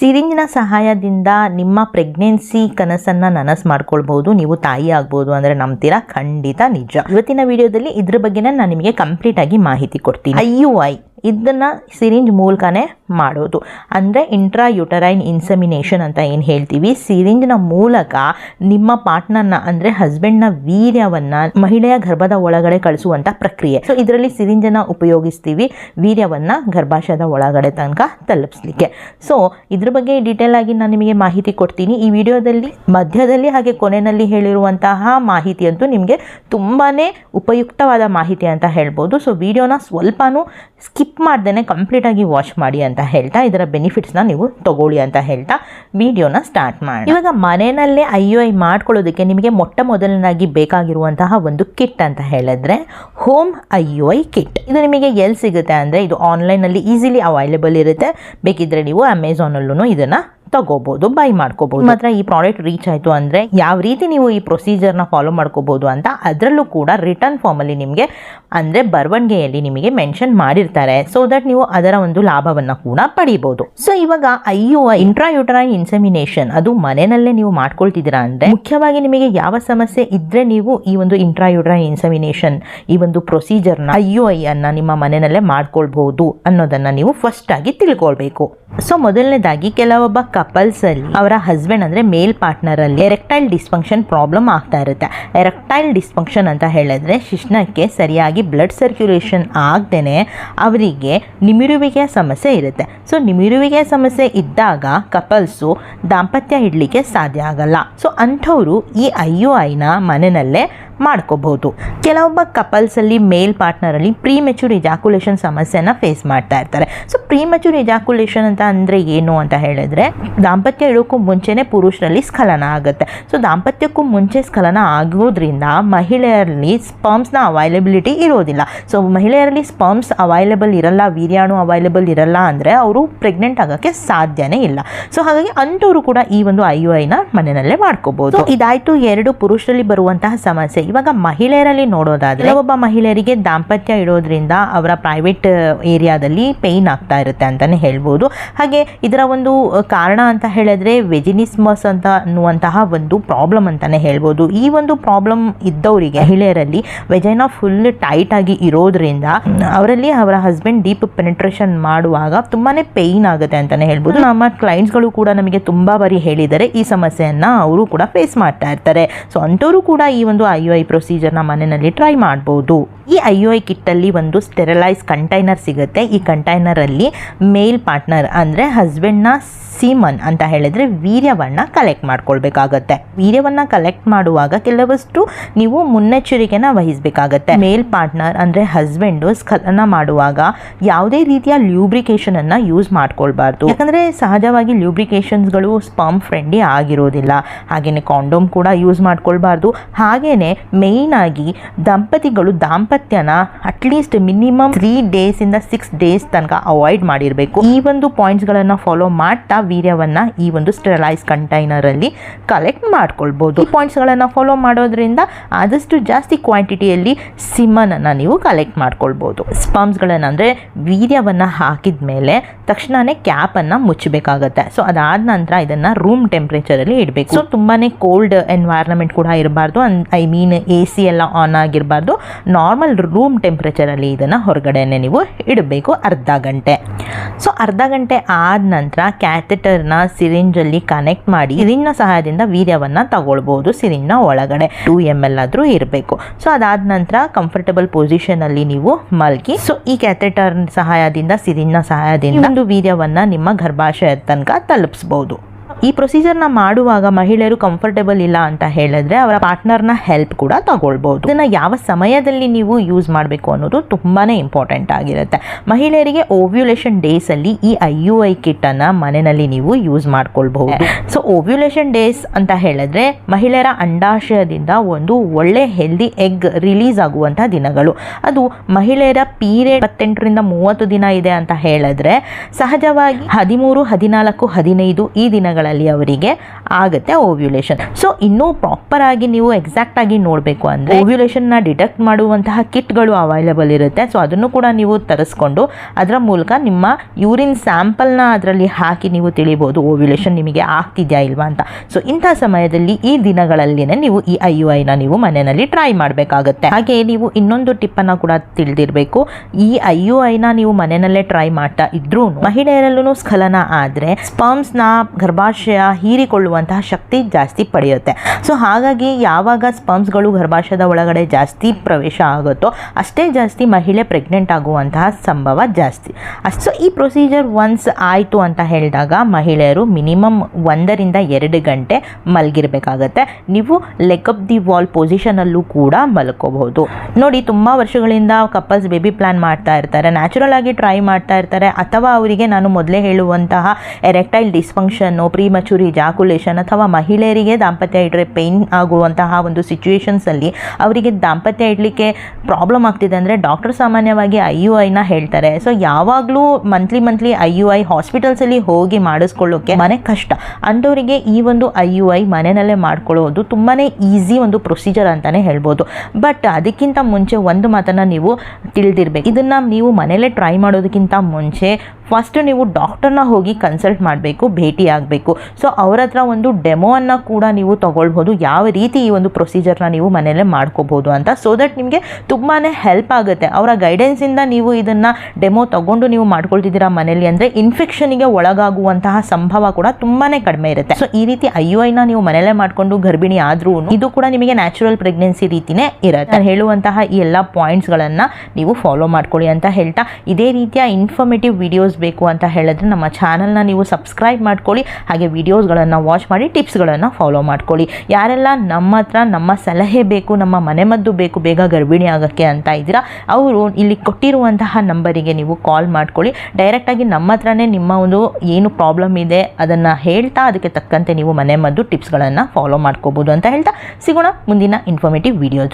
ಸಿರಿಂಜಿನ ಸಹಾಯದಿಂದ ನಿಮ್ಮ ಪ್ರೆಗ್ನೆನ್ಸಿ ಕನಸನ್ನ ನನಸು ಮಾಡ್ಕೊಳ್ಬಹುದು, ನೀವು ತಾಯಿ ಆಗ್ಬೋದು ಅಂದ್ರೆ ನಂಬ್ತೀರಾ? ಖಂಡಿತ ನಿಜ. ಇವತ್ತಿನ ವಿಡಿಯೋದಲ್ಲಿ ಇದ್ರ ಬಗ್ಗೆನೇ ನಾನು ನಿಮಗೆ ಕಂಪ್ಲೀಟ್ ಆಗಿ ಮಾಹಿತಿ ಕೊಡ್ತೀನಿ. I U I. ಇದನ್ನ ಸಿರಿಂಜ್ ಮೂಲಕನೇ ಮಾಡೋದು. ಅಂದರೆ ಇಂಟ್ರಾ ಯುಟರೈನ್ ಇನ್ಸಮಿನೇಷನ್ ಅಂತ ಏನು ಹೇಳ್ತೀವಿ? ಸಿರಿಂಜ್ನ ಮೂಲಕ ನಿಮ್ಮ ಪಾರ್ಟ್ನರ್ನ ಅಂದರೆ ಹಸ್ಬೆಂಡ್ನ ವೀರ್ಯವನ್ನು ಮಹಿಳೆಯ ಗರ್ಭದ ಒಳಗಡೆ ಕಳಿಸುವಂಥ ಪ್ರಕ್ರಿಯೆ. ಸೊ ಇದರಲ್ಲಿ ಸಿರಿಂಜನ್ನು ಉಪಯೋಗಿಸ್ತೀವಿ. ವೀರ್ಯವನ್ನು ಗರ್ಭಾಶಯದ ಒಳಗಡೆ ತನಕ ತಲುಪಿಸ್ಲಿಕ್ಕೆ. ಸೊ ಇದ್ರ ಬಗ್ಗೆ ಡೀಟೇಲ್ ಆಗಿ ನಾನು ನಿಮಗೆ ಮಾಹಿತಿ ಕೊಡ್ತೀನಿ. ಈ ವಿಡಿಯೋದಲ್ಲಿ, ಮಧ್ಯದಲ್ಲಿ ಹಾಗೆ ಕೊನೆಯಲ್ಲಿ ಹೇಳಿರುವಂತಹ ಮಾಹಿತಿಯಂತೂ ನಿಮಗೆ ತುಂಬಾ ಉಪಯುಕ್ತವಾದ ಮಾಹಿತಿ ಅಂತ ಹೇಳ್ಬೋದು. ಸೊ ವಿಡಿಯೋನ ಸ್ವಲ್ಪನೂ ಸ್ಕಿಪ್ ಮಾಡ್ದೇ ಕಂಪ್ಲೀಟಾಗಿ ವಾಚ್ ಮಾಡಿ ಅಂತ ಹೇಳ್ತಾ ಇದರ ಬೆನಿಫಿಟ್ಸ್ನ ನೀವು ತಗೊಳ್ಳಿ ಅಂತ ಹೇಳ್ತಾ ವಿಡಿಯೋನ ಸ್ಟಾರ್ಟ್ ಮಾಡಿ ಇವಾಗ ಮನೆಯಲ್ಲೇ ಐ ಐ ಮಾಡ್ಕೊಳ್ಳೋದಕ್ಕೆ ನಿಮಗೆ ಮೊಟ್ಟ ಮೊದಲನಾಗಿ ಬೇಕಾಗಿರುವಂತಹ ಒಂದು ಕಿಟ್ ಅಂತ ಹೇಳಿದ್ರೆ ಹೋಮ್ ಐ ಐ ಕಿಟ್ ಇದು ನಿಮಗೆ ಎಲ್ಲಿ ಸಿಗುತ್ತೆ ಅಂದರೆ ಇದು ಆನ್ಲೈನಲ್ಲಿ ಈಸಿಲಿ ಅವೈಲೇಬಲ್ ಇರುತ್ತೆ. ಬೇಕಿದ್ರೆ ನೀವು ಅಮೆಝಾನಲ್ಲೂ ಇದನ್ನು ತಗೋಬಹುದು ಬೈ ಮಾಡ್ಕೋಬಹುದು ಮಾತ್ರ ಈ ಪ್ರಾಡಕ್ಟ್ ರೀಚ್ ಆಯಿತು ಅಂದರೆ ಯಾವ ರೀತಿ ನೀವು ಈ ಪ್ರೊಸೀಜರ್ನ ಫಾಲೋ ಮಾಡ್ಕೋಬಹುದು ಅಂತ ಅದರಲ್ಲೂ ಕೂಡ ರಿಟರ್ನ್ ಫಾರ್ಮಲ್ಲಿ ನಿಮಗೆ ಅಂದರೆ ಬರವಣಿಗೆಯಲ್ಲಿ ನಿಮಗೆ ಮೆನ್ಷನ್ ಮಾಡಿರ್ತಾರೆ. ಸೊ ದಟ್ ನೀವು ಅದರ ಒಂದು ಲಾಭವನ್ನು ಕೂಡ ಪಡಿಬಹುದು ಸೊ ಇವಾಗ ಅಯ್ಯೋ ಇಂಟ್ರಾ ಇಂಟ್ರಾಯುಟರೈನ್ ಇನ್ಸೆಮಿನೇಷನ್ ಅದು ಮನೆಯಲ್ಲೇ ನೀವು ಮಾಡ್ಕೊಳ್ತಿದ್ದೀರಾ ಅಂದರೆ ಮುಖ್ಯವಾಗಿ ನಿಮಗೆ ಯಾವ ಸಮಸ್ಯೆ ಇದ್ರೆ ನೀವು ಈ ಒಂದು ಇಂಟ್ರಾಯುಟರೈನ್ ಇನ್ಸೆಮಿನೇಷನ್ ಈ ಒಂದು ಪ್ರೊಸೀಜರ್ನ ನ ಅಯ್ಯೋ ಐ ಅನ್ನ ನಿಮ್ಮ ಮನೆಯಲ್ಲೇ ಮಾಡ್ಕೊಳ್ಬಹುದು ಅನ್ನೋದನ್ನ ನೀವು ಫಸ್ಟ್ ಆಗಿ ತಿಳ್ಕೊಳ್ಬೇಕು. ಸೊ ಮೊದಲನೇದಾಗಿ ಕೆಲವೊಬ್ಬ ಕಪಲ್ಸ್ ಅಲ್ಲಿ ಅವರ ಹಸ್ಬೆಂಡ್ ಅಂದ್ರೆ ಮೇಲ್ ಪಾರ್ಟ್ನರ್ ಅಲ್ಲಿ ಎರೆಕ್ಟೈಲ್ ಡಿಸ್ಫಂಕ್ಷನ್ ಪ್ರಾಬ್ಲಮ್ ಆಗ್ತಾ ಇರುತ್ತೆ. ಎರೆಕ್ಟೈಲ್ ಡಿಸ್ಫಂಕ್ಷನ್ ಅಂತ ಹೇಳಿದ್ರೆ ಶಿಶ್ನಕ್ಕೆ ಸರಿಯಾಗಿ ಬ್ಲಡ್ ಸರ್ಕ್ಯುಲೇಷನ್ ಆಗದೇನೆ ಅವರಿಗೆ ನಿಮಿರುವಿಕೆಯ ಸಮಸ್ಯೆ ಇರುತ್ತೆ. ಸೊ ನಿಮಿರುವಿಕೆಯ ಸಮಸ್ಯೆ ಇದ್ದಾಗ ಕಪಲ್ಸು ದಾಂಪತ್ಯ ಇಡ್ಲಿಕ್ಕೆ ಸಾಧ್ಯ ಆಗಲ್ಲ. ಸೊ ಅಂಥವರು ಈ ಐ ಯು ಐನ ಮನೆಯಲ್ಲೇ ಮಾಡ್ಕೋಬಹುದು. ಕೆಲವೊಬ್ಬ ಕಪಲ್ಸಲ್ಲಿ ಮೇಲ್ ಪಾರ್ಟ್ನರಲ್ಲಿ ಪ್ರೀ ಮೆಚೂರ್ ಇಜಾಕುಲೇಷನ್ ಸಮಸ್ಯೆನ ಫೇಸ್ ಮಾಡ್ತಾ ಇರ್ತಾರೆ. ಸೊ ಪ್ರೀ ಮೆಚೂರ್ ಇಜಾಕುಲೇಷನ್ ಅಂತ ಅಂದರೆ ಏನು ಅಂತ ಹೇಳಿದ್ರೆ, ದಾಂಪತ್ಯ ಇಡೋಕ್ಕೂ ಮುಂಚೆನೇ ಪುರುಷರಲ್ಲಿ ಸ್ಖಲನ ಆಗುತ್ತೆ. ಸೊ ದಾಂಪತ್ಯಕ್ಕೂ ಮುಂಚೆ ಸ್ಖಲನ ಆಗೋದ್ರಿಂದ ಮಹಿಳೆಯರಲ್ಲಿ ಸ್ಪರ್ಮ್ಸ್ನ ಅವೈಲೇಬಿಲಿಟಿ ಇರೋದಿಲ್ಲ. ಸೊ ಮಹಿಳೆಯರಲ್ಲಿ ಸ್ಪರ್ಮ್ಸ್ ಅವೈಲೇಬಲ್ ಇರಲ್ಲ, ವೀರ್ಯಾಣು ಅವೈಲೇಬಲ್ ಇರಲ್ಲ ಅಂದರೆ ಅವರು ಪ್ರೆಗ್ನೆಂಟ್ ಆಗೋಕ್ಕೆ ಸಾಧ್ಯನೇ ಇಲ್ಲ. ಸೊ ಹಾಗಾಗಿ ಅಂಥವ್ರು ಕೂಡ ಈ ಒಂದು ಐ ಯು ಐನ ಮನೆಯಲ್ಲೇ ಮಾಡ್ಕೋಬಹುದು. ಇದಾಯಿತು. ಎರಡು ಪುರುಷರಲ್ಲಿ ಬರುವಂತಹ ಸಮಸ್ಯೆ. ಇವಾಗ ಮಹಿಳೆಯರಲ್ಲಿ ನೋಡೋದಾದ್ರೆ ಒಬ್ಬ ಮಹಿಳೆಯರಿಗೆ ದಾಂಪತ್ಯ ಇಡೋದ್ರಿಂದ ಅವರ ಪ್ರೈವೇಟ್ ಏರಿಯಾದಲ್ಲಿ ಪೇಯ್ನ್ ಆಗ್ತಾ ಇರುತ್ತೆ ಅಂತಾನೆ ಹೇಳ್ಬೋದು. ಹಾಗೆ ಇದರ ಒಂದು ಕಾರಣ ಅಂತ ಹೇಳಿದ್ರೆ ವೆಜಿನಿಸ್ಮಸ್ ಅಂತ ಅನ್ನುವಂತಹ ಒಂದು ಪ್ರಾಬ್ಲಮ್ ಅಂತಾನೆ ಹೇಳ್ಬೋದು. ಈ ಒಂದು ಪ್ರಾಬ್ಲಮ್ ಇದ್ದವರಿಗೆ ಮಹಿಳೆಯರಲ್ಲಿ ವೆಜೈನ ಫುಲ್ ಟೈಟ್ ಆಗಿ ಇರೋದ್ರಿಂದ ಅವರಲ್ಲಿ ಅವರ ಹಸ್ಬೆಂಡ್ ಡೀಪ್ ಪೆನೆಟ್ರೇಷನ್ ಮಾಡುವಾಗ ತುಂಬಾನೇ ಪೇಯ್ನ್ ಆಗುತ್ತೆ ಅಂತಾನೆ ಹೇಳ್ಬೋದು. ನಮ್ಮ ಕ್ಲೈಂಟ್ಸ್ಗಳು ಕೂಡ ನಮಗೆ ತುಂಬಾ ಬಾರಿ ಹೇಳಿದ್ದಾರೆ ಈ ಸಮಸ್ಯೆಯನ್ನ ಅವರು ಕೂಡ ಫೇಸ್ ಮಾಡ್ತಾ ಇರ್ತಾರೆ. ಸೊ ಅಂಥವರು ಕೂಡ ಈ ಒಂದು ಐ ಐ ಪ್ರೊಸೀಜರ್ನ ಮನೆಯಲ್ಲಿ ಟ್ರೈ ಮಾಡ್ಬೋದು. ಈ ಐ ಯು ಐ ಕಿಟ್ಟಲ್ಲಿ ಒಂದು ಸ್ಟೆರಲೈಸ್ ಕಂಟೈನರ್ ಸಿಗುತ್ತೆ. ಈ ಕಂಟೈನರಲ್ಲಿ ಮೇಲ್ ಪಾರ್ಟ್ನರ್ ಅಂದರೆ ಹಸ್ಬೆಂಡ್ನ ಸೀಮನ್ ಅಂತ ಹೇಳಿದ್ರೆ ವೀರ್ಯವನ್ನು ಕಲೆಕ್ಟ್ ಮಾಡ್ಕೊಳ್ಬೇಕಾಗತ್ತೆ. ವೀರ್ಯವನ್ನು ಕಲೆಕ್ಟ್ ಮಾಡುವಾಗ ಕೆಲವಷ್ಟು ನೀವು ಮುನ್ನೆಚ್ಚರಿಕೆನ ವಹಿಸಬೇಕಾಗತ್ತೆ. ಮೇಲ್ ಪಾರ್ಟ್ನರ್ ಅಂದರೆ ಹಸ್ಬೆಂಡು ಸ್ಖಲನ ಮಾಡುವಾಗ ಯಾವುದೇ ರೀತಿಯ ಲ್ಯೂಬ್ರಿಕೇಶನ್ ಅನ್ನ ಯೂಸ್ ಮಾಡ್ಕೊಳ್ಬಾರ್ದು. ಯಾಕಂದರೆ ಸಹಜವಾಗಿ ಲ್ಯೂಬ್ರಿಕೇಷನ್ಸ್ಗಳು ಸ್ಪರ್ಮ್ ಫ್ರೆಂಡ್ಲಿ ಆಗಿರೋದಿಲ್ಲ. ಹಾಗೆಯೇ ಕಾಂಡೋಮ್ ಕೂಡ ಯೂಸ್ ಮಾಡ್ಕೊಳ್ಬಾರ್ದು. ಹಾಗೆಯೇ ಮೇಯ್ನಾಗಿ ದಂಪತಿಗಳು ದಾಂಪತ್ಯನ at least minimum three days ಇಂದ ಸಿಕ್ಸ್ ಡೇಸ್ ತನಕ ಅವಾಯ್ಡ್ ಮಾಡಿರಬೇಕು. ಈ ಒಂದು ಪಾಯಿಂಟ್ಸ್ ಗಳನ್ನ ಫಾಲೋ ಮಾಡ್ತಾ ವೀರ್ಯವನ್ನ ಈ ಒಂದು ಸ್ಟೆರಲೈಸ್ ಕಂಟೈನರ್ ಅಲ್ಲಿ ಕಲೆಕ್ಟ್ ಮಾಡ್ಕೊಳ್ಬಹುದು ಈ ಪಾಯಿಂಟ್ಸ್ಗಳನ್ನು ಫಾಲೋ ಮಾಡೋದ್ರಿಂದ ಆದಷ್ಟು ಜಾಸ್ತಿ ಕ್ವಾಂಟಿಟಿಯಲ್ಲಿ ಸಿಮನ್ ಅನ್ನ ನೀವು ಕಲೆಕ್ಟ್ ಮಾಡ್ಕೊಳ್ಬಹುದು ಸ್ಪಮ್ಸ್ಗಳನ್ನ ಅಂದ್ರೆ ವೀರ್ಯವನ್ನ ಹಾಕಿದ ಮೇಲೆ ತಕ್ಷಣನೇ ಕ್ಯಾಪ್ ಅನ್ನ ಮುಚ್ಚಬೇಕಾಗತ್ತೆ. ಸೊ ಅದಾದ ನಂತರ ಇದನ್ನ ರೂಮ್ ಟೆಂಪರೇಚರ್ ಅಲ್ಲಿ ಇಡಬೇಕು. ಸೊ ತುಂಬಾನೇ ಕೋಲ್ಡ್ ಎನ್ವೈರನ್ಮೆಂಟ್ ಕೂಡ ಇರಬಾರ್ದು. ಐ ಮೀನ್ ಎ ಸಿ ಎಲ್ಲ ಆನ್ ಆಗಿರಬಾರ್ದು. ನಾರ್ಮಲ್ ರೂಮ್ ಟೆಂಪ್ರೇಚರಲ್ಲಿ ಇದನ್ನು ಇದನ್ನ ಹೊರಗಡೆನೆ ನೀವು ಇಡಬೇಕು ಅರ್ಧ ಗಂಟೆ. ಸೊ ಅರ್ಧ ಗಂಟೆ ಆದ ನಂತರ ಕ್ಯಾಥೆಟರ್ನ ಸಿರಿಂಜಲ್ಲಿ ಕನೆಕ್ಟ್ ಮಾಡಿ ಸಿರಿಂಜ್ನ ಸಹಾಯದಿಂದ ವೀರ್ಯವನ್ನು ತಗೊಳ್ಬೋದು ಸಿರಿಂಜ್ನ ಒಳಗಡೆ ಟೂ ಎಂ ಎಲ್ ಆದರೂ ಇರಬೇಕು. ಸೊ ಅದಾದ ನಂತರ ಕಂಫರ್ಟಬಲ್ ಪೊಸಿಷನಲ್ಲಿ ನೀವು ಮಲ್ಗಿ ಸೊ ಈ ಕ್ಯಾಥೆಟರ್ ಸಹಾಯದಿಂದ ಸಿರಿಂಜ್ನ ಸಹಾಯದಿಂದ ಒಂದು ವೀರ್ಯವನ್ನು ನಿಮ್ಮ ಗರ್ಭಾಶಯದ ತನಕ ತಲುಪಿಸಬಹುದು ಈ ಪ್ರೊಸೀಜರ್ನ ಮಾಡುವಾಗ ಮಹಿಳೆಯರು ಕಂಫರ್ಟೇಬಲ್ ಇಲ್ಲ ಅಂತ ಹೇಳಿದ್ರೆ ಅವರ ಪಾರ್ಟ್ನರ್ನ ಹೆಲ್ಪ್ ಕೂಡ ತಗೊಳ್ಬಹುದು ಇದನ್ನ ಯಾವ ಸಮಯದಲ್ಲಿ ನೀವು ಯೂಸ್ ಮಾಡಬೇಕು ಅನ್ನೋದು ತುಂಬಾನೇ ಇಂಪಾರ್ಟೆಂಟ್ ಆಗಿರುತ್ತೆ. ಮಹಿಳೆಯರಿಗೆ ಓವ್ಯುಲೇಷನ್ ಡೇಸ್ ಅಲ್ಲಿ ಈ ಐ ಯು ಐ ಕಿಟ್ ಅನ್ನ ಮನೆಯಲ್ಲಿ ನೀವು ಯೂಸ್ ಮಾಡ್ಕೊಳ್ಬಹುದು. ಸೊ ಓವ್ಯುಲೇಷನ್ ಡೇಸ್ ಅಂತ ಹೇಳಿದ್ರೆ ಮಹಿಳೆಯರ ಅಂಡಾಶಯದಿಂದ ಒಂದು ಒಳ್ಳೆ ಹೆಲ್ದಿ ಎಗ್ ರಿಲೀಸ್ ಆಗುವಂತ ದಿನಗಳು. ಅದು ಮಹಿಳೆಯರ ಪೀರಿಯಡ್ ಹತ್ತೆಂಟರಿಂದ ಮೂವತ್ತು ದಿನ ಇದೆ ಅಂತ ಹೇಳಿದ್ರೆ ಸಹಜವಾಗಿ ಹದಿಮೂರು, ಹದಿನಾಲ್ಕು, ಹದಿನೈದು ಈ ದಿನಗಳಲ್ಲಿ ಅವರಿಗೆ ಆಗುತ್ತೆ ಓವ್ಯುಲೇಷನ್ ಸೊ ಇನ್ನೂ ಪ್ರಾಪರ್ ಆಗಿ ನೀವು ಎಕ್ಸಾಕ್ಟ್ ಆಗಿ ನೋಡಬೇಕು ಅಂದರೆ ಓವ್ಯುಲೇಷನ್ನ ಡಿಟೆಕ್ಟ್ ಮಾಡುವಂತಹ ಕಿಟ್ಗಳು ಅವೈಲೇಬಲ್ ಇರುತ್ತೆ. ಸೊ ಅದನ್ನು ಕೂಡ ನೀವು ತರಿಸ್ಕೊಂಡು ಅದರ ಮೂಲಕ ನಿಮ್ಮ ಯೂರಿನ್ ಸ್ಯಾಂಪಲ್ನ ಅದರಲ್ಲಿ ಹಾಕಿ ನೀವು ತಿಳಿಬೋದು ಓವ್ಯುಲೇಷನ್ ನಿಮಗೆ ಆಗ್ತಿದೆಯಾ ಇಲ್ವಾ ಅಂತ. ಸೊ ಇಂಥ ಸಮಯದಲ್ಲಿ ಈ ದಿನಗಳಲ್ಲಿನೇ ನೀವು ಈ ಐ ಯು ಐನ ನೀವು ಮನೆಯಲ್ಲಿ ಟ್ರೈ ಮಾಡಬೇಕಾಗುತ್ತೆ. ಹಾಗೆ ನೀವು ಇನ್ನೊಂದು ಟಿಪ್ಪನ್ನು ಕೂಡ ತಿಳಿದಿರಬೇಕು. ಈ ಐ ಯು ಐನ ನೀವು ಮನೆಯಲ್ಲೇ ಟ್ರೈ ಮಾಡ್ತಾ ಇದ್ರೂ ಮಹಿಳೆಯರಲ್ಲೂ ಸ್ಖಲನ ಆದರೆ ಸ್ಪರ್ಮ್ಸ್ನ ಗರ್ಭಾಶಯ ಹೀರಿಕೊಳ್ಳುವಂತಹ ಶಕ್ತಿ ಜಾಸ್ತಿ ಪಡೆಯುತ್ತೆ. ಸೊ ಹಾಗಾಗಿ ಯಾವಾಗ ಸ್ಪಮ್ಸ್ಗಳು ಗರ್ಭಾಶಯದ ಒಳಗಡೆ ಜಾಸ್ತಿ ಪ್ರವೇಶ ಆಗುತ್ತೋ ಅಷ್ಟೇ ಜಾಸ್ತಿ ಮಹಿಳೆ ಪ್ರೆಗ್ನೆಂಟ್ ಆಗುವಂತಹ ಸಂಭವ ಜಾಸ್ತಿ. ಅಷ್ಟು ಈ ಪ್ರೊಸೀಜರ್ ಒನ್ಸ್ ಆಯಿತು ಅಂತ ಹೇಳಿದಾಗ ಮಹಿಳೆಯರು ಮಿನಿಮಮ್ ಒಂದರಿಂದ ಎರಡು ಗಂಟೆ ಮಲಗಿರಬೇಕಾಗತ್ತೆ. ನೀವು ಲೆಗ್ ಅಪ್ ದಿ ವಾಲ್ ಪೊಸಿಷನಲ್ಲೂ ಕೂಡ ಮಲ್ಕೋಬಹುದು. ನೋಡಿ, ತುಂಬ ವರ್ಷಗಳಿಂದ ಕಪಲ್ಸ್ ಬೇಬಿ ಪ್ಲಾನ್ ಮಾಡ್ತಾ ಇರ್ತಾರೆ ನ್ಯಾಚುರಲ್ ಆಗಿ ಟ್ರೈ ಮಾಡ್ತಾ ಇರ್ತಾರೆ, ಅಥವಾ ಅವರಿಗೆ ನಾನು ಮೊದಲೇ ಹೇಳುವಂತಹ ಎರೆಕ್ಟೈಲ್ ಡಿಸ್ಫಂಕ್ಷನ್ನು ಪ್ರೀಮಚೂರಿ ಜಾಕುಲೇಷನ್ ಅಥವಾ ಮಹಿಳೆಯರಿಗೆ ದಾಂಪತ್ಯ ಇಟ್ಟರೆ ಪೇಯ್ನ್ ಆಗುವಂತಹ ಒಂದು ಸಿಚುವೇಶನ್ಸಲ್ಲಿ ಅವರಿಗೆ ದಾಂಪತ್ಯ ಇಡಲಿಕ್ಕೆ ಪ್ರಾಬ್ಲಮ್ ಆಗ್ತಿದೆ ಅಂದರೆ ಡಾಕ್ಟರ್ ಸಾಮಾನ್ಯವಾಗಿ ಐ ಯು ಐನ ಹೇಳ್ತಾರೆ. ಸೊ ಯಾವಾಗಲೂ monthly monthly I U I ಹಾಸ್ಪಿಟಲ್ಸಲ್ಲಿ ಹೋಗಿ ಮಾಡಿಸ್ಕೊಳ್ಳೋಕೆ ಮನೆ ಕಷ್ಟ. ಅಂಥವರಿಗೆ ಈ ಒಂದು ಐ ಯು ಐ ಮನೆಯಲ್ಲೇ ಮಾಡ್ಕೊಳ್ಳೋದು ತುಂಬಾ ಈಸಿ ಒಂದು ಪ್ರೊಸೀಜರ್ ಅಂತಲೇ ಹೇಳ್ಬೋದು. ಬಟ್ ಅದಕ್ಕಿಂತ ಮುಂಚೆ ಒಂದು ಮಾತನ್ನು ನೀವು ತಿಳಿದಿರ್ಬೇಕು. ಇದನ್ನು ನೀವು ಮನೆಯಲ್ಲೇ ಟ್ರೈ ಮಾಡೋದಕ್ಕಿಂತ ಮುಂಚೆ ಫಸ್ಟ್ ನೀವು ಡಾಕ್ಟರ್ನ ಹೋಗಿ ಕನ್ಸಲ್ಟ್ ಮಾಡಬೇಕು, ಭೇಟಿ ಆಗಬೇಕು. ಸೊ ಅವ್ರ ಹತ್ರ ಒಂದು ಡೆಮೋವನ್ನು ಕೂಡ ನೀವು ತೊಗೊಳ್ಬೋದು ಯಾವ ರೀತಿ ಈ ಒಂದು ಪ್ರೊಸೀಜರ್ನ ನೀವು ಮನೆಯಲ್ಲೇ ಮಾಡ್ಕೋಬೋದು ಅಂತ ಸೊ ದಟ್ ನಿಮಗೆ ತುಂಬಾ ಹೆಲ್ಪ್ ಆಗುತ್ತೆ. ಅವರ ಗೈಡೆನ್ಸಿಂದ ನೀವು ಇದನ್ನು ಡೆಮೋ ತೊಗೊಂಡು ನೀವು ಮಾಡ್ಕೊಳ್ತಿದ್ದೀರಾ ಮನೇಲಿ ಅಂದರೆ ಇನ್ಫೆಕ್ಷನಿಗೆ ಒಳಗಾಗುವಂತಹ ಸಂಭವ ಕೂಡ ತುಂಬಾ ಕಡಿಮೆ ಇರುತ್ತೆ. ಸೊ ಈ ರೀತಿ ಐ ಯು ಐನ ನೀವು ಮನೆಯಲ್ಲೇ ಮಾಡಿಕೊಂಡು ಗರ್ಭಿಣಿ ಆದರೂ ಇದು ಕೂಡ ನಿಮಗೆ ನ್ಯಾಚುರಲ್ ಪ್ರೆಗ್ನೆನ್ಸಿ ರೀತಿನೇ ಇರುತ್ತೆ. ನಾನು ಹೇಳುವಂತಹ ಈ ಎಲ್ಲ ಪಾಯಿಂಟ್ಸ್ಗಳನ್ನು ನೀವು ಫಾಲೋ ಮಾಡ್ಕೊಳ್ಳಿ ಅಂತ ಹೇಳ್ತಾ, ಇದೇ ರೀತಿಯ ಇನ್ಫಾರ್ಮೇಟಿವ್ ಬೇಕು ಅಂತ ಹೇಳಿದ್ರೆ ನಮ್ಮ ಚಾನಲ್ನ ನೀವು ಸಬ್ಸ್ಕ್ರೈಬ್ ಮಾಡ್ಕೊಳ್ಳಿ, ಹಾಗೆ ವಿಡಿಯೋಸ್ಗಳನ್ನು ವಾಚ್ ಮಾಡಿ, ಟಿಪ್ಸ್ಗಳನ್ನು ಫಾಲೋ ಮಾಡ್ಕೊಳ್ಳಿ. ಯಾರೆಲ್ಲ ನಮ್ಮ ಹತ್ರ ನಮ್ಮ ಸಲಹೆ ಬೇಕು, ನಮ್ಮ ಮನೆಮದ್ದು ಬೇಕು, ಬೇಗ ಗರ್ಭಿಣಿ ಆಗೋಕ್ಕೆ ಅಂತ ಇದ್ದೀರಾ, ಅವರು ಇಲ್ಲಿ ಕೊಟ್ಟಿರುವಂತಹ ನಂಬರಿಗೆ ನೀವು ಕಾಲ್ ಮಾಡ್ಕೊಳ್ಳಿ. ಡೈರೆಕ್ಟಾಗಿ ನಮ್ಮ ಹತ್ರನೇ ನಿಮ್ಮ ಒಂದು ಏನು ಪ್ರಾಬ್ಲಮ್ ಇದೆ, ಅದನ್ನು ಹೇಳ್ತಾ ಅದಕ್ಕೆ ತಕ್ಕಂತೆ ನೀವು ಮನೆಮದ್ದು ಟಿಪ್ಸ್ಗಳನ್ನು ಫಾಲೋ ಮಾಡ್ಕೋಬೋದು ಅಂತ ಹೇಳ್ತಾ ಸಿಗೋಣ ಮುಂದಿನ ಇನ್ಫಾರ್ಮೇಟಿವ್ ವಿಡಿಯೋ